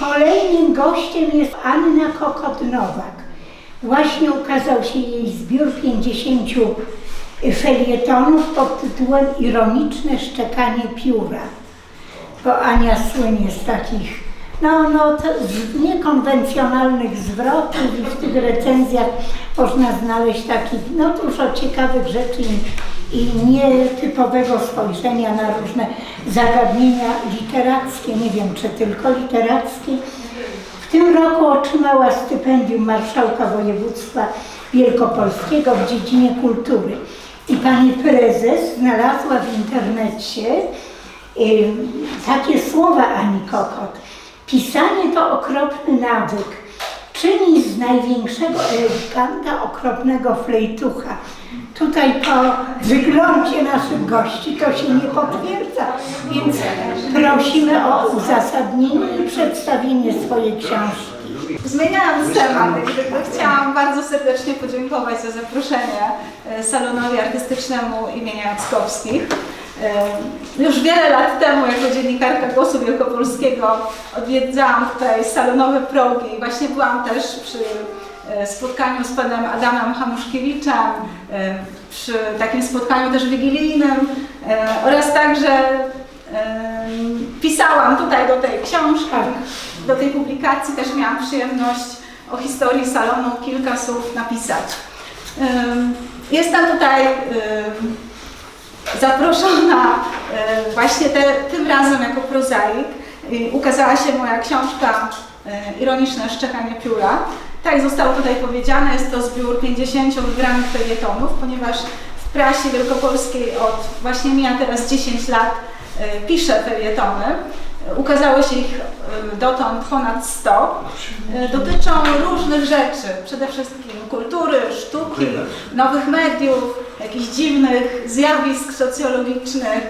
Kolejnym gościem jest Anna Kokot-Nowak. Właśnie ukazał się jej zbiór 50 felietonów pod tytułem Ironiczne szczekanie pióra. Bo Ania słynie z takich no, no, to z niekonwencjonalnych zwrotów i w tych recenzjach można znaleźć takich no, dużo ciekawych rzeczy i, nietypowego spojrzenia na różne zagadnienia literackie, nie wiem czy tylko literackie. W tym roku otrzymała stypendium Marszałka Województwa Wielkopolskiego w dziedzinie kultury. I pani prezes znalazła w internecie takie słowa Ani Kokot. Pisanie to okropny nawyk. Czyni z największego eleganta okropnego flejtucha. Tutaj po wyglądzie naszych gości to się nie potwierdza, więc prosimy o uzasadnienie i przedstawienie swojej książki. Zmieniając temat, chciałam bardzo serdecznie podziękować za zaproszenie e, salonowi artystycznemu imienia Jackowskich. E, Już wiele lat temu, jako dziennikarka Głosu Wielkopolskiego, odwiedzałam tutaj salonowe progi i właśnie byłam też przy spotkaniu z panem Adamem Hanuszkiewiczem, e, przy takim spotkaniu też wigilijnym e, oraz także e, pisałam tutaj do tej książki, do tej publikacji też miałam przyjemność o historii salonu kilka słów napisać. Jestem tutaj zaproszona właśnie te, tym razem jako prozaik. Ukazała się moja książka Ironiczne szczekanie pióra. Tak zostało tutaj powiedziane, jest to zbiór 50 wybranych felietonów, ponieważ w prasie wielkopolskiej od właśnie mija teraz 10 lat y, piszę felietony. Ukazało się ich y, dotąd ponad 100. Y, Dotyczą różnych rzeczy, przede wszystkim kultury, sztuki, nowych mediów, jakichś dziwnych zjawisk socjologicznych,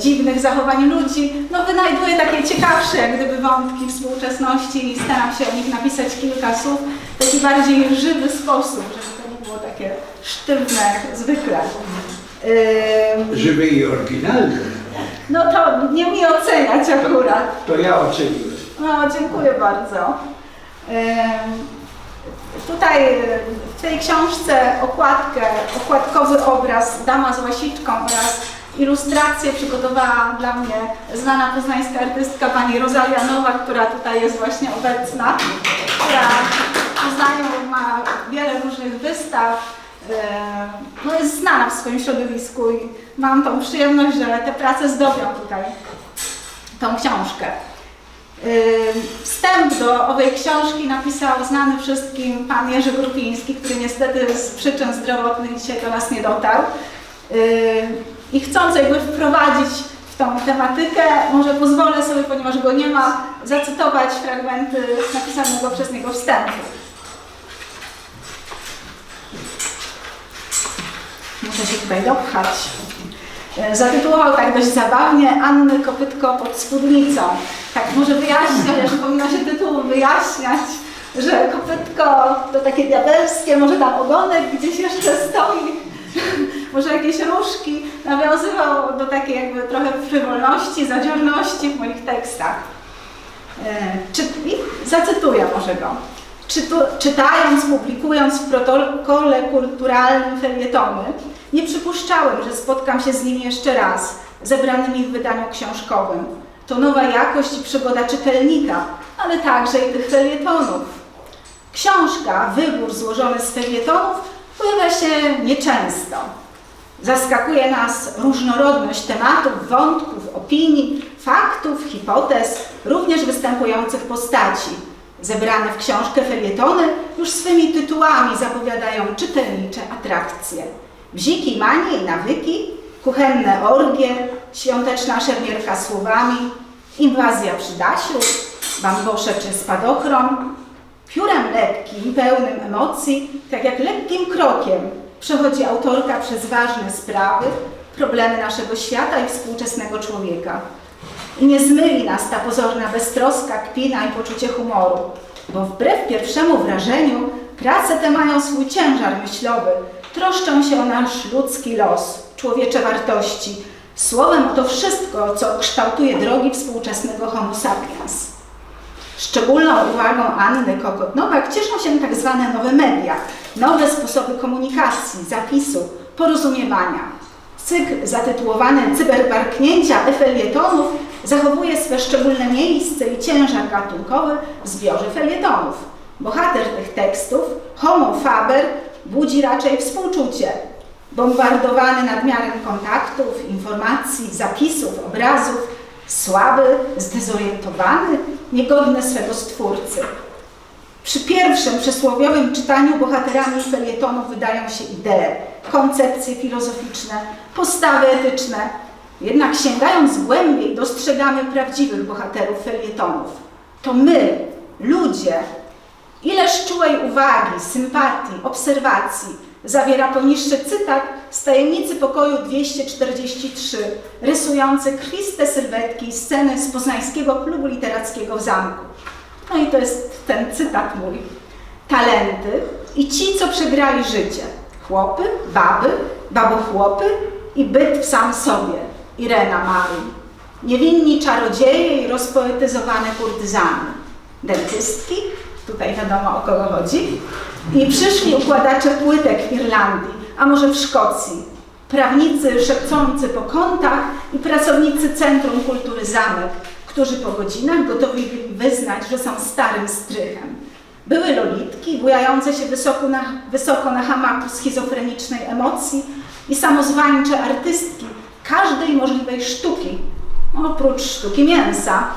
dziwnych zachowań ludzi. No wynajduję takie ciekawsze jak gdyby wątki współczesności i staram się o nich napisać kilka słów w taki bardziej żywy sposób, żeby to nie było takie sztywne jak zwykle. Żywy i oryginalny. No to nie mi oceniać akurat. To ja oceniłem. No, dziękuję bardzo. Tutaj y, w tej książce okładkę, okładkowy obraz Dama z łasiczką oraz ilustrację przygotowała dla mnie znana poznańska artystka pani Rosalia Nowa, która tutaj jest właśnie obecna, która w Poznaniu ma wiele różnych wystaw, y, no jest znana w swoim środowisku i mam tą przyjemność, że te prace zdobią tutaj tą książkę. Yy, Wstęp do owej książki napisał znany wszystkim pan Jerzy Grupiński, który niestety z przyczyn zdrowotnych dzisiaj do nas nie dotarł. I chcąc jakby wprowadzić w tą tematykę, może pozwolę sobie, ponieważ go nie ma, zacytować fragmenty napisanego przez niego wstępu. Muszę się tutaj dopchać. E, Zatytułował tak dość zabawnie Anny Kopytko pod spódnicą. Tak może wyjaśniać, że powinno się tytuł wyjaśniać, że kopytko to takie diabelskie, może tam ogonek gdzieś jeszcze stoi, może jakieś różki. Nawiązywał do takiej jakby trochę frywolności, zadziorności w moich tekstach. E, Czy, zacytuję może go. Czytając, publikując w protokole kulturalnym felietony, nie przypuszczałem, że spotkam się z nimi jeszcze raz, zebranymi w wydaniu książkowym. To nowa jakość i przygoda czytelnika, ale także i tych felietonów. Książka, wybór złożony z felietonów pojawia się nieczęsto. Zaskakuje nas różnorodność tematów, wątków, opinii, faktów, hipotez, również występujących postaci. Zebrane w książkę felietony już swymi tytułami zapowiadają czytelnicze atrakcje. Bziki, manie i nawyki, kuchenne orgie, świąteczna szermierka słowami, inwazja przy Dasiu, bambosze czy spadochron. Piórem lekkim, pełnym emocji, tak jak lekkim krokiem przechodzi autorka przez ważne sprawy, problemy naszego świata i współczesnego człowieka. I nie zmyli nas ta pozorna beztroska, kpina i poczucie humoru, bo wbrew pierwszemu wrażeniu prace te mają swój ciężar myślowy, troszczą się o nasz ludzki los, człowiecze wartości, słowem o to wszystko, co kształtuje drogi współczesnego homo sapiens. Szczególną uwagą Anny Kokot-Nowak cieszą się tak zwane nowe media, nowe sposoby komunikacji, zapisu, porozumiewania. Cykl zatytułowany Cyberbarknięcia felietonów zachowuje swe szczególne miejsce i ciężar gatunkowy w zbiorze felietonów. Bohater tych tekstów, Homo Faber, budzi raczej współczucie. Bombardowany nadmiarem kontaktów, informacji, zapisów, obrazów, słaby, zdezorientowany, niegodny swego stwórcy. Przy pierwszym przysłowiowym czytaniu bohaterami felietonów wydają się idee, koncepcje filozoficzne, postawy etyczne. Jednak sięgając głębiej, dostrzegamy prawdziwych bohaterów felietonów. To my, ludzie, ileż czułej uwagi, sympatii, obserwacji zawiera poniższy cytat z tajemnicy pokoju 243, rysujący krwiste sylwetki sceny z poznańskiego klubu literackiego w zamku. No i to jest ten cytat mój. Talenty i ci, co przegrali życie. Chłopy, baby, babochłopy i byt w sam sobie. Irena Maryń. Niewinni czarodzieje i rozpoetyzowane kurtyzany. Dentystki, tutaj wiadomo o kogo chodzi. I przyszli układacze płytek w Irlandii, a może w Szkocji. Prawnicy szepcący po kątach i pracownicy Centrum Kultury Zamek, którzy po godzinach gotowi byli wyznać, że są starym strychem. Były lolitki bujające się wysoko na, wysoko na hamaku schizofrenicznej emocji i samozwańcze artystki każdej możliwej sztuki, oprócz sztuki mięsa.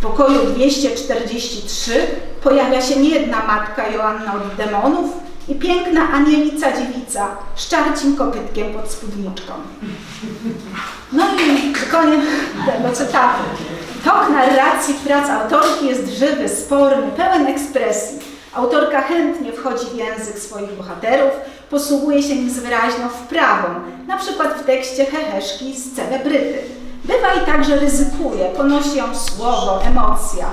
W pokoju 243 pojawia się niejedna matka Joanna od demonów i piękna anielica dziewica z czarcim kopytkiem pod spódniczką. No i koniec tego cytatu. Tok narracji prac autorki jest żywy, sporny, pełen ekspresji. Autorka chętnie wchodzi w język swoich bohaterów, posługuje się nim z wyraźną wprawą, na przykład w tekście Heheszki z celebryty. Bywa i także ryzykuje, ponosi ją słowo, emocja.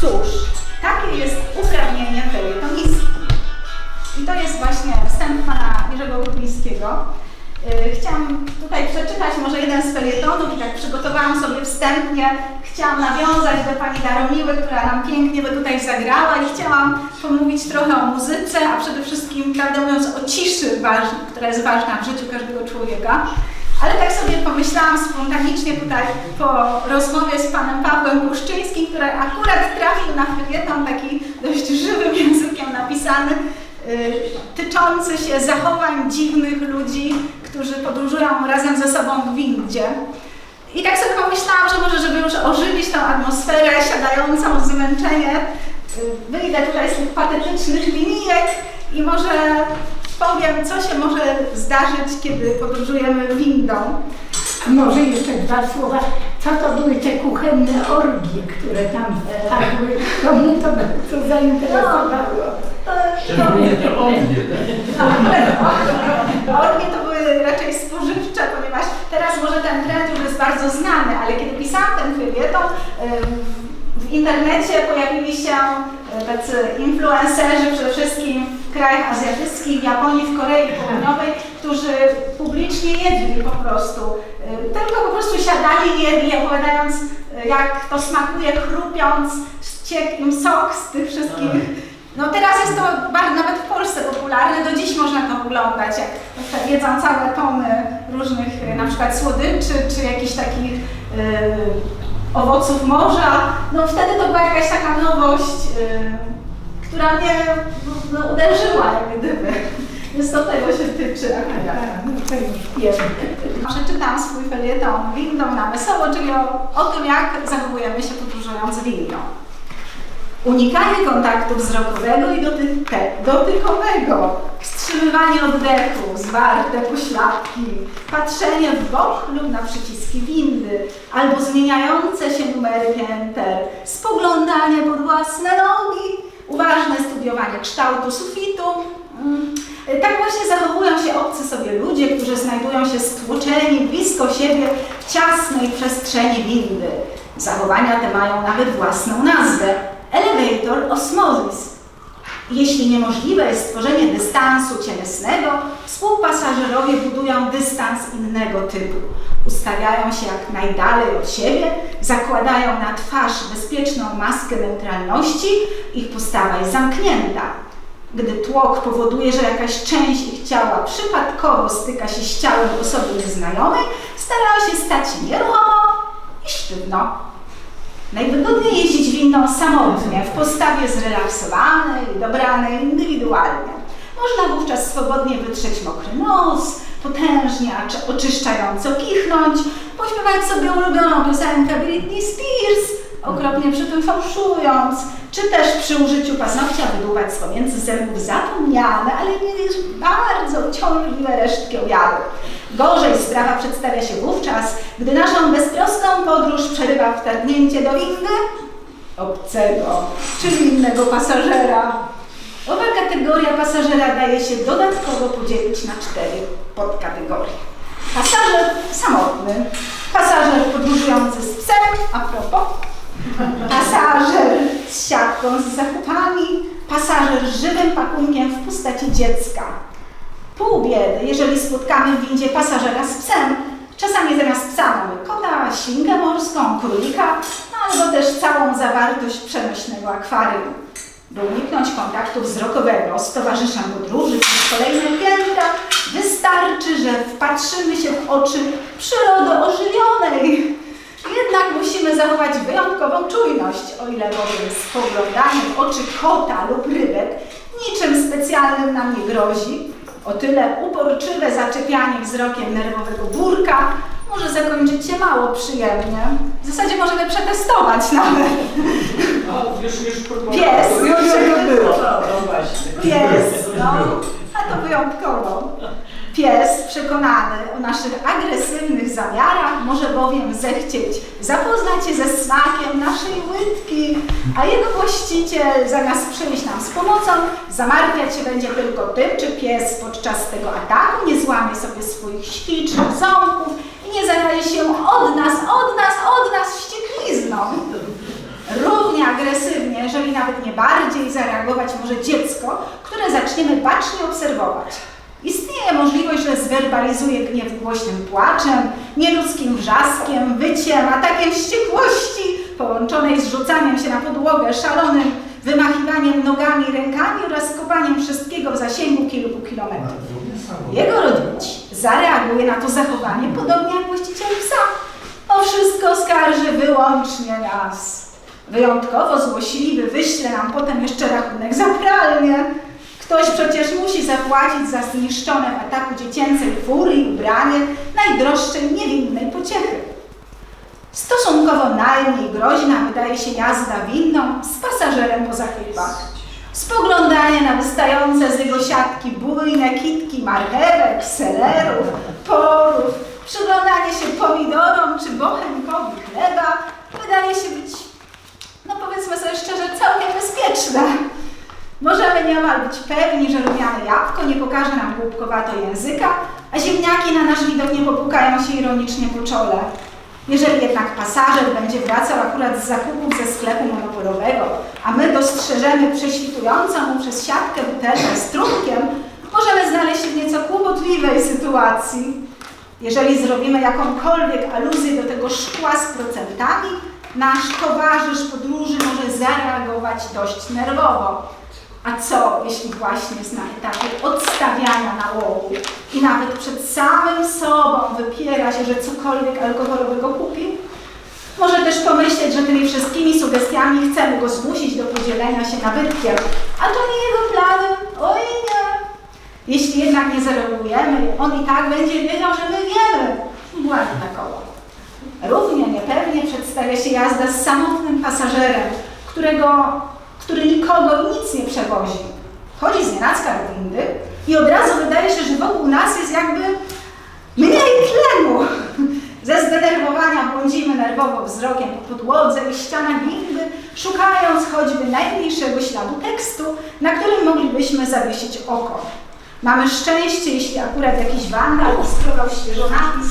Cóż, takie jest uprawnienie felietonistki. I to jest właśnie wstęp pana Jerzego Grubińskiego. Yy, Chciałam tutaj przeczytać może jeden z felietonów i tak przygotowałam sobie wstępnie. Chciałam nawiązać do pani Daromiły, która nam pięknie by tutaj zagrała i chciałam pomówić trochę o muzyce, a przede wszystkim, prawdę mówiąc, o ciszy, która jest ważna w życiu każdego człowieka. Ale tak sobie pomyślałam spontanicznie tutaj po rozmowie z panem Pawłem Kuszczyńskim, który akurat trafił na felieton taki dość żywym językiem napisany, y, tyczący się zachowań dziwnych ludzi, którzy podróżują razem ze sobą w windzie. I tak sobie pomyślałam, że może, żeby już ożywić tą atmosferę siadającą zmęczenie, y, wyjdę tutaj z tych patetycznych linijek i może powiem, co się może zdarzyć, kiedy podróżujemy windą. A może jeszcze dwa słowa, co to były te kuchenne orgie, które tam padły? To mnie to bardzo zainteresowało. Szczególnie to ognie. Orgie to były raczej spożywcze, ponieważ teraz może ten trend już jest bardzo znany, ale kiedy pisałam ten felieton, w internecie pojawili się y, tacy influencerzy, przede wszystkim krajach azjatyckich, w Japonii, w Korei Południowej, którzy publicznie jedli po prostu. Y, Tylko po prostu siadali, jedli, opowiadając y, jak to smakuje, chrupiąc, ściekł im sok z tych wszystkich no teraz jest to bardzo, nawet w Polsce popularne, do dziś można to oglądać, jak jedzą całe tony różnych e, na przykład słodyczy, czy jakichś takich e, owoców morza. No wtedy to była jakaś taka nowość, e, która mnie no, uderzyła jak gdyby. Więc do tego się tyczy. No to już wiem. Przeczytam swój felieton Windą na wesoło, czyli o, o tym, jak zachowujemy się podróżując windą. Unikanie kontaktu wzrokowego i dotyte, dotykowego, wstrzymywanie oddechu, zwarte pośladki, patrzenie w bok lub na przyciski windy, albo zmieniające się numery pięter, spoglądanie pod własne nogi, uważne studiowanie kształtu sufitu. Mm, Tak właśnie zachowują się obcy sobie ludzie, którzy znajdują się stłoczeni blisko siebie w ciasnej przestrzeni windy. Zachowania te mają nawet własną nazwę elevator osmosis. Jeśli niemożliwe jest stworzenie dystansu cielesnego, współpasażerowie budują dystans innego typu. Ustawiają się jak najdalej od siebie, zakładają na twarz bezpieczną maskę neutralności, ich postawa jest zamknięta. Gdy tłok powoduje, że jakaś część ich ciała przypadkowo styka się z ciałem osoby nieznajomej, starają się stać nieruchomo i sztywno. Najwygodniej jeździć windą samotnie, w postawie zrelaksowanej dobranej indywidualnie. Można wówczas swobodnie wytrzeć mokry nos, potężnie oczyszczająco kichnąć, pośpiewać sobie ulubioną piosenkę Britney Spears, okropnie przy tym fałszując, czy też przy użyciu paznokcia wydłubać z pomiędzy zębów zapomniane, ale nie już bardzo uciążliwe resztki obiadu. Gorzej sprawa przedstawia się wówczas, gdy naszą beztroską podróż przerywa wtargnięcie do windy obcego, czyli innego pasażera. Owa kategoria pasażera daje się dodatkowo podzielić na cztery podkategorie. Pasażer samotny, pasażer podróżujący z psem, a propos, pasażer z siatką z zakupami, pasażer z żywym pakunkiem w postaci dziecka. Pół biedy, jeżeli spotkamy w windzie pasażera z psem. Czasami zamiast psa mamy kota, świnkę morską, królika, albo też całą zawartość przenośnego akwarium. By uniknąć kontaktu wzrokowego z towarzyszem podróży przez kolejne piętra, wystarczy, że wpatrzymy się w oczy przyrody ożywionej. Jednak musimy zachować wyjątkową czujność, o ile bowiem spoglądanie w oczy kota lub rybek niczym specjalnym nam nie grozi, o tyle uporczywe zaczepianie wzrokiem nerwowego burka może zakończyć się mało przyjemnie. W zasadzie możemy przetestować nawet. Już, już. Pies, już. No, no właśnie. Pies, no, a to wyjątkowo. Pies przekonany o naszych agresywnych zamiarach może bowiem zechcieć zapoznać się ze smakiem naszej łydki, a jego właściciel zamiast przyjść nam z pomocą, zamartwiać się będzie tylko tym, czy pies podczas tego ataku nie złamie sobie swoich ślicznych ząbków i nie zarazi się od nas, od nas, od nas wścieklizną. Równie agresywnie, jeżeli nawet nie bardziej, zareagować może dziecko, które zaczniemy bacznie obserwować. Istnieje możliwość, że zwerbalizuje gniew głośnym płaczem, nieludzkim wrzaskiem, wyciem, atakiem wściekłości, połączonej z rzucaniem się na podłogę, szalonym wymachiwaniem nogami, rękami oraz kopaniem wszystkiego w zasięgu kilku kilometrów. Jego rodzic zareaguje na to zachowanie podobnie jak właściciel psa. O wszystko skarży wyłącznie nas. Wyjątkowo złośliwy wyśle nam potem jeszcze rachunek za pralnię. Ktoś przecież musi zapłacić za zniszczone w ataku dziecięcej furii ubranie najdroższej niewinnej pociechy. Stosunkowo najmniej groźna wydaje się jazda winną z pasażerem po zakupach. Spoglądanie na wystające z jego siatki bujne kitki marchewek, selerów, porów, przyglądanie się pomidorom czy bochenkowi chleba wydaje się być, no powiedzmy sobie szczerze, całkiem bezpieczne. Możemy niemal być pewni, że lubiane jabłko nie pokaże nam głupkowato języka, a ziemniaki na nasz widok nie popukają się ironicznie po czole. Jeżeli jednak pasażer będzie wracał akurat z zakupów ze sklepu monopolowego, a my dostrzeżemy prześwitującą mu przez siatkę butelkę z trunkiem, możemy znaleźć się w nieco kłopotliwej sytuacji. Jeżeli zrobimy jakąkolwiek aluzję do tego szkła z procentami, nasz towarzysz podróży może zareagować dość nerwowo. A co, jeśli właśnie jest na etapie odstawiania nałogu i nawet przed samym sobą wypiera się, że cokolwiek alkoholowego kupi? Może też pomyśleć, że tymi wszystkimi sugestiami chcemy go zmusić do podzielenia się nabytkiem, a to nie jego plany, oj nie. Jeśli jednak nie zareagujemy, on i tak będzie wiedział, że my wiemy. Błędne koło. Równie niepewnie przedstawia się jazda z samotnym pasażerem, którego, który nikogo nic nie przewozi. Chodzi z nienacka do windy i od razu wydaje się, że wokół nas jest jakby mniej tlenu. Ze zdenerwowania błądzimy nerwowo wzrokiem po podłodze i ścianach windy, szukając choćby najmniejszego śladu tekstu, na którym moglibyśmy zawiesić oko. Mamy szczęście, jeśli akurat jakiś wandal iskrował świeżo napis,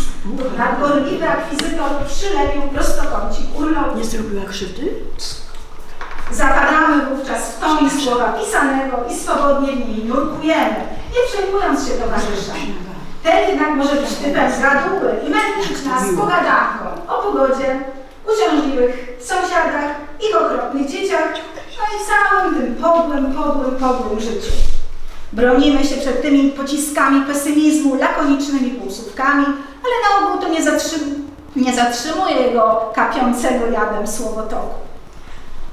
nadgorliwy akwizytor przylepił prostokącik urlop. Nie zrobiła krzywdy? Zapadamy wówczas w ton słowa pisanego i swobodnie w niej nurkujemy, nie przejmując się towarzyszem. Ten jednak może być typem gaduły i męczyć nas pogadanką o pogodzie, uciążliwych sąsiadach, ich okropnych dzieciach, no i całym tym podłym, podłym, podłym życiu. Bronimy się przed tymi pociskami pesymizmu, lakonicznymi półsłówkami, ale na ogół to nie, zatrzym- nie zatrzymuje jego kapiącego jadem słowotoku.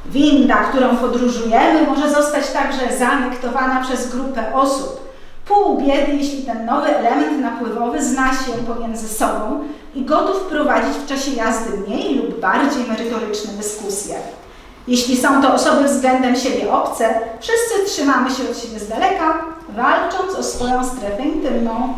Winda, którą podróżujemy, może zostać także zaanektowana przez grupę osób. Pół biedy, jeśli ten nowy element napływowy zna się pomiędzy sobą i gotów prowadzić w czasie jazdy mniej lub bardziej merytoryczne dyskusje. Jeśli są to osoby względem siebie obce, wszyscy trzymamy się od siebie z daleka, walcząc o swoją strefę intymną.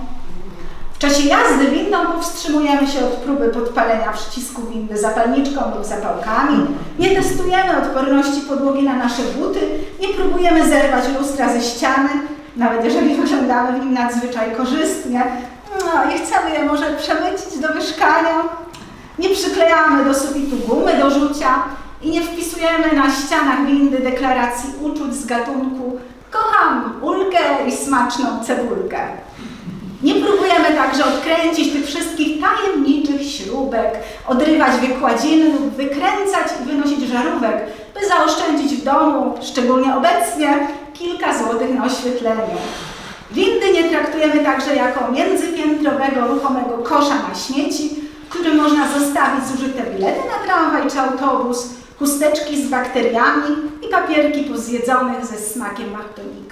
W czasie jazdy windą powstrzymujemy się od próby podpalenia przycisku windy zapalniczką lub zapałkami, nie testujemy odporności podłogi na nasze buty, nie próbujemy zerwać lustra ze ściany, nawet jeżeli wyglądamy w nim nadzwyczaj korzystnie. No, i chcemy je może przemycić do mieszkania. Nie przyklejamy do sufitu gumy do rzucia. I nie wpisujemy na ścianach windy deklaracji uczuć z gatunku kocham ulkę i smaczną cebulkę. Nie próbujemy także odkręcić tych wszystkich tajemniczych śrubek, odrywać wykładziny lub wykręcać i wynosić żarówek, by zaoszczędzić w domu, szczególnie obecnie, kilka złotych na oświetleniu. Windy nie traktujemy także jako międzypiętrowego, ruchomego kosza na śmieci, w którym można zostawić zużyte bilety na tramwaj czy autobus, chusteczki z bakteriami i papierki po zjedzonych ze smakiem martonikach.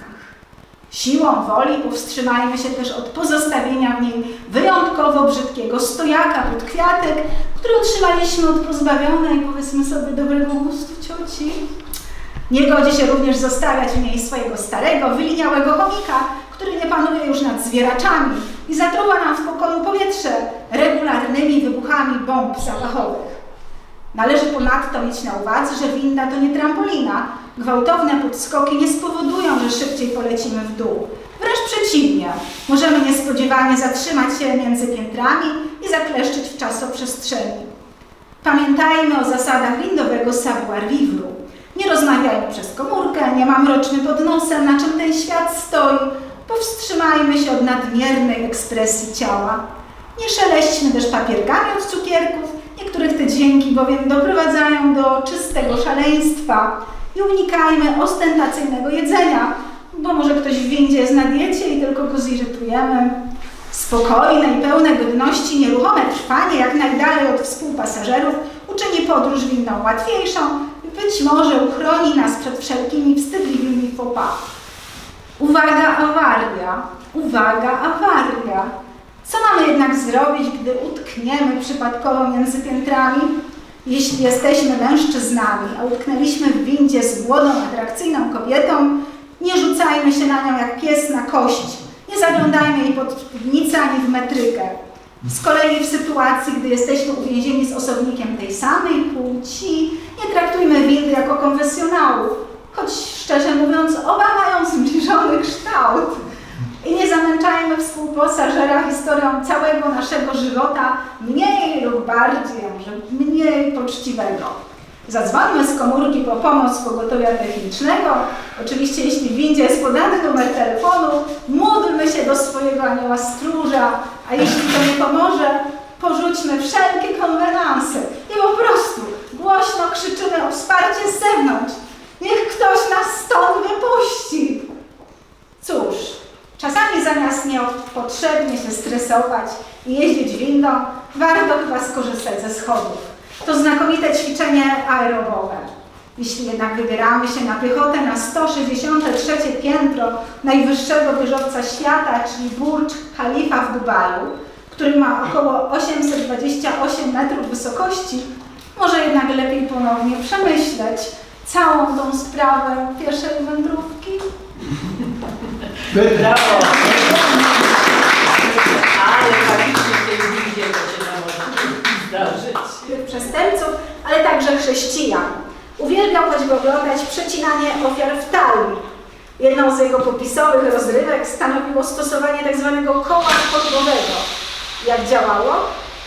Siłą woli powstrzymajmy się też od pozostawienia w niej wyjątkowo brzydkiego stojaka pod kwiatek, który otrzymaliśmy od pozbawionej, powiedzmy sobie, dobrego gustu cioci. Nie godzi się również zostawiać w niej swojego starego, wyliniałego chomika, który nie panuje już nad zwieraczami i zatruwa nam w pokoju powietrze regularnymi wybuchami bomb zapachowych. Należy ponadto mieć na uwadze, że winda to nie trampolina. Gwałtowne podskoki nie spowodują, że szybciej polecimy w dół. Wręcz przeciwnie, możemy niespodziewanie zatrzymać się między piętrami i zakleszczyć w czasoprzestrzeni. Pamiętajmy o zasadach windowego savoir-vivre. Nie rozmawiajmy przez komórkę, nie mam mroczny pod nosem, na czym ten świat stoi. Powstrzymajmy się od nadmiernej ekspresji ciała. Nie szeleśćmy też papierkami od cukierków, dźwięki bowiem doprowadzają do czystego szaleństwa. I unikajmy ostentacyjnego jedzenia, bo może ktoś w windzie jest na diecie i tylko go zirytujemy. Spokojne i pełne godności, nieruchome trwanie jak najdalej od współpasażerów uczyni podróż winną łatwiejszą i być może uchroni nas przed wszelkimi wstydliwymi pas. Uwaga, awaria! Uwaga, awaria! Co mamy jednak zrobić, gdy utkniemy przypadkowo między piętrami? Jeśli jesteśmy mężczyznami, a utknęliśmy w windzie z młodą, atrakcyjną kobietą, nie rzucajmy się na nią jak pies na kość. Nie zaglądajmy jej pod spódnicę ani w metrykę. Z kolei w sytuacji, gdy jesteśmy uwięzieni z osobnikiem tej samej płci, nie traktujmy windy jako konfesjonałów, choć szczerze mówiąc, oba mają zbliżony kształt. I nie zamęczajmy współpasażera historią całego naszego żywota, mniej lub bardziej, może mniej poczciwego. Zadzwońmy z komórki po pomoc pogotowia technicznego. Oczywiście, jeśli w windzie jest podany numer telefonu, módlmy się do swojego anioła stróża, a jeśli to nie pomoże, porzućmy wszelkie konwenanse i po prostu głośno krzyczymy o wsparcie z zewnątrz. Niech ktoś nas stąd wypuści. Cóż, czasami zamiast niepotrzebnie się stresować i jeździć windą, warto chyba skorzystać ze schodów. To znakomite ćwiczenie aerobowe. Jeśli jednak wybieramy się na piechotę na 163 piętro najwyższego wieżowca świata, czyli Burj Khalifa w Dubaju, który ma około 828 metrów wysokości, może jednak lepiej ponownie przemyśleć całą tą sprawę pierwszej wędrówki. Brawo! Ale faktycznie w tej windzie to się nam zdarzyć. przestępców, ale także chrześcijan. Uwielbiał choćby oglądać przecinanie ofiar w talii. Jedną z jego popisowych rozrywek stanowiło stosowanie tzw. koła podwowego. Jak działało?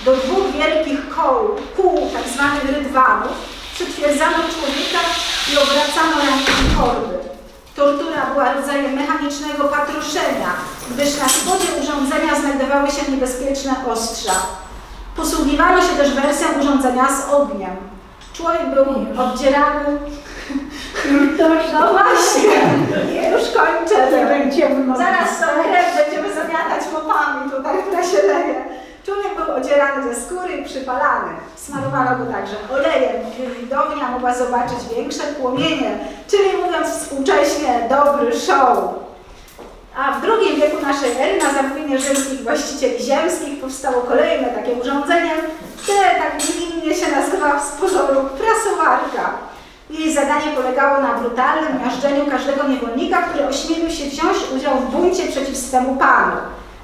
Do dwóch wielkich koł, kół tzw. rydwanów przytwierdzano człowieka i obracano ręką korby. Tortura była rodzajem mechanicznego patroszenia, gdyż na spodzie urządzenia znajdowały się niebezpieczne ostrza. Posługiwano się też wersją urządzenia z ogniem. Człowiek był dość. No właśnie, już kończę. Nie będziemy. Zaraz tą krew będziemy zamiatać mopami tutaj, która się leje. Człowiek był odzierany ze skóry i przypalany. Smarowano go także olejem, by widownia mogła zobaczyć większe płomienie, czyli mówiąc współcześnie, dobry show. A w II wieku naszej ery na zamówienie rzymskich właścicieli ziemskich powstało kolejne takie urządzenie, które tak niewinnie się nazywa z pozoru prasowarka. Jej zadanie polegało na brutalnym miażdżeniu każdego niewolnika, który ośmielił się wziąć udział w buncie przeciw swemu panu.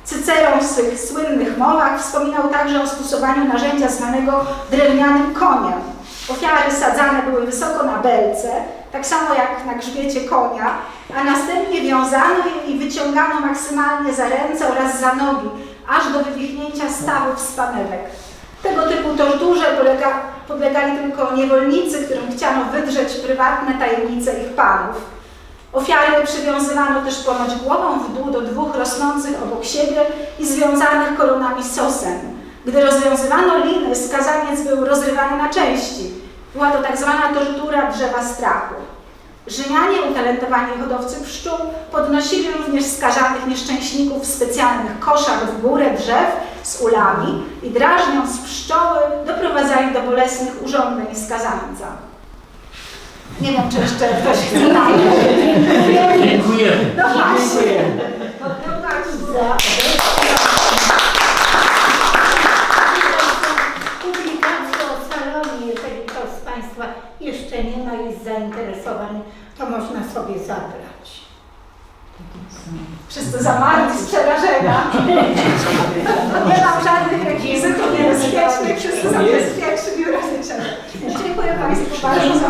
Cyceron w swych słynnych mowach wspominał także o stosowaniu narzędzia zwanego drewnianym koniem. Ofiary sadzane były wysoko na belce, tak samo jak na grzbiecie konia, a następnie wiązano je i wyciągano maksymalnie za ręce oraz za nogi, aż do wywichnięcia stawów z. Tego typu torturze polega, podlegali tylko niewolnicy, którym chciano wydrzeć prywatne tajemnice ich panów. Ofiary przywiązywano też ponoć głową w dół do dwóch rosnących obok siebie i związanych koronami sosen. Gdy rozwiązywano liny, skazaniec był rozrywany na części. Była to tak zwana tortura drzewa strachu. Rzymianie, utalentowani hodowcy pszczół, podnosili również skażanych nieszczęśników w specjalnych koszach w górę drzew z ulami i drażniąc pszczoły, doprowadzali do bolesnych urządzeń skazańca. Nie wiem, czy jeszcze ktoś chce. Dziękujemy. No właśnie. Publikacje o salonie, jeżeli ktoś z Państwa jeszcze nie ma, jest zainteresowany, to można sobie zabrać. Wszyscy zamarli z przerażenia. Nie mam żadnych rekwizytów niebezpiecznych, wszyscy zabezpieczni biura życzenia. Dziękuję Państwu bardzo.